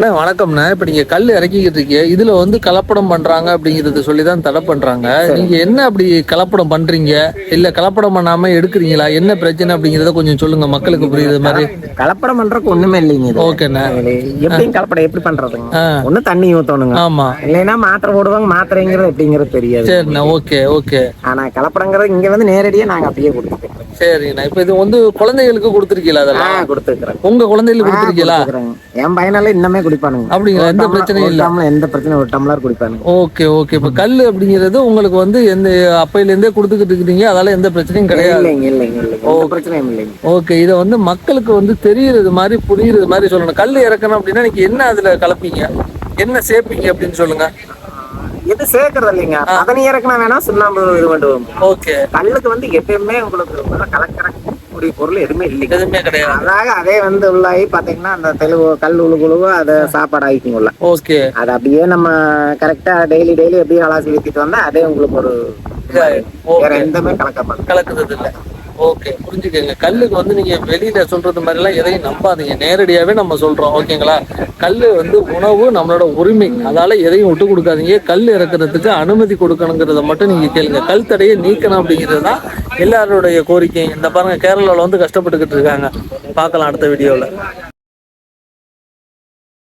அண்ணா வணக்கம்ண்ணா. இப்ப நீங்க கல் இறக்கிக்கிட்டு இருக்கீங்க. இதுல வந்து கலப்படம் பண்றாங்க அப்படிங்கறத சொல்லி தான் தடை பண்றாங்க. நீங்க என்ன அப்படி கலப்படம் பண்றீங்க? இல்ல கலப்படம் பண்ணாம எடுக்கிறீங்களா? என்ன பிரச்சனை அப்படிங்கறத கொஞ்சம் சொல்லுங்க. மக்களுக்கு புரியுற மாதிரி. கலப்படம் பண்றதுக்கு ஒண்ணுமே இல்லைங்க ஓகேண்ணா. இது எப்படியும் கலப்படம் எப்படி பண்றதுங்க. ஒண்ணு தண்ணி ஊத்தணுங்க. ஆமா. இல்லைன்னா மாத்திரை போடுவாங்க மாத்திரைங்கிறது எப்படிங்கிறது தெரியாது. சரிண்ணா. Okay okay. ஆனா கலப்படங்கிறது இங்க வந்து நேரடியா நாங்க அப்படியே கொடுத்துருக்கோம் சரிண்ணா. இப்ப இது வந்து குழந்தைகளுக்கு கொடுத்துருக்கீங்களா அதெல்லாம்? கொடுத்துருக்குறோம் உங்க குழந்தைகளுக்கு கொடுத்துருக்கீங்களா? என் பையனால இன்னமே குடிப்பானுங்க. அப்படிங்களா? எந்த பிரச்சனையும் ஒரு இல்ல. டம்ளர் எந்த பிரச்சனையும் ஒரு டம்ளர் குடிப்பானுங்க. Okay okay. இப்ப கல் அப்படிங்கிறது உங்களுக்கு வந்து எந்த அப்பையில இருந்தே கொடுத்துக்கிட்டு இருக்கீங்க. அதால எந்த பிரச்சனையும் கிடையாது. எந்த பிரச்சனையும் இல்லைங்க. ஓகே. இதை வந்து மக்களுக்கு வந்து தெரியறது மாதிரி புரியுறது மாதிரி சொல்லணும். கல் இறக்கணும் அப்படின்னா நீங்க என்ன அதுல கலப்பீங்க? என்ன சேர்ப்பீங்க அப்படின்னு சொல்லுங்க. எது சேர்க்கறது இல்லைங்க. அதனி இறக்குனா வேணா சுண்ணாம்பு இது பண்ணுவோம். ஓகே. கல்லுக்கு வந்து எப்பயுமே உங்களுக்கு உள்ள கலக்கறக்கூடிய பொருள் எதுவுமே கிடையாது. அதாக அதே வந்து உள்ளாகி பாத்தீங்கன்னா அந்த தெளிவு கல் உழுகுழுவு அதை சாப்பாடு ஆகிக்கும் உள்ள ஓகே. அது அப்படியே நம்ம கரெக்டா டெய்லி டெய்லி எப்படியும் அலாசி ஊத்திட்டு வந்தா அதே உங்களுக்கு ஒரு வேற எந்தமே கலக்க மாட்டோம் கலக்குறது இல்ல. ஓகே புரிஞ்சுக்கங்க. கல்லுக்கு வந்து நீங்க வெளியில சொல்றது மாதிரி எல்லாம் எதையும் நம்பாதீங்க. நேரடியாவே நம்ம சொல்றோம். ஓகேங்களா கல்லு வந்து உணவு நம்மளோட உரிமை. அதால எதையும் விட்டு கொடுக்காதீங்க. கல் இறக்குறதுக்கு அனுமதி கொடுக்கணுங்கிறத மட்டும் நீங்க கேளுங்க. கல் தடையை நீக்கணும் அப்படிங்கிறது தான் எல்லாருடைய கோரிக்கை. இந்த பாருங்க கேரளாவில் வந்து கஷ்டப்பட்டுக்கிட்டு இருக்காங்க. பார்க்கலாம் அடுத்த வீடியோவில்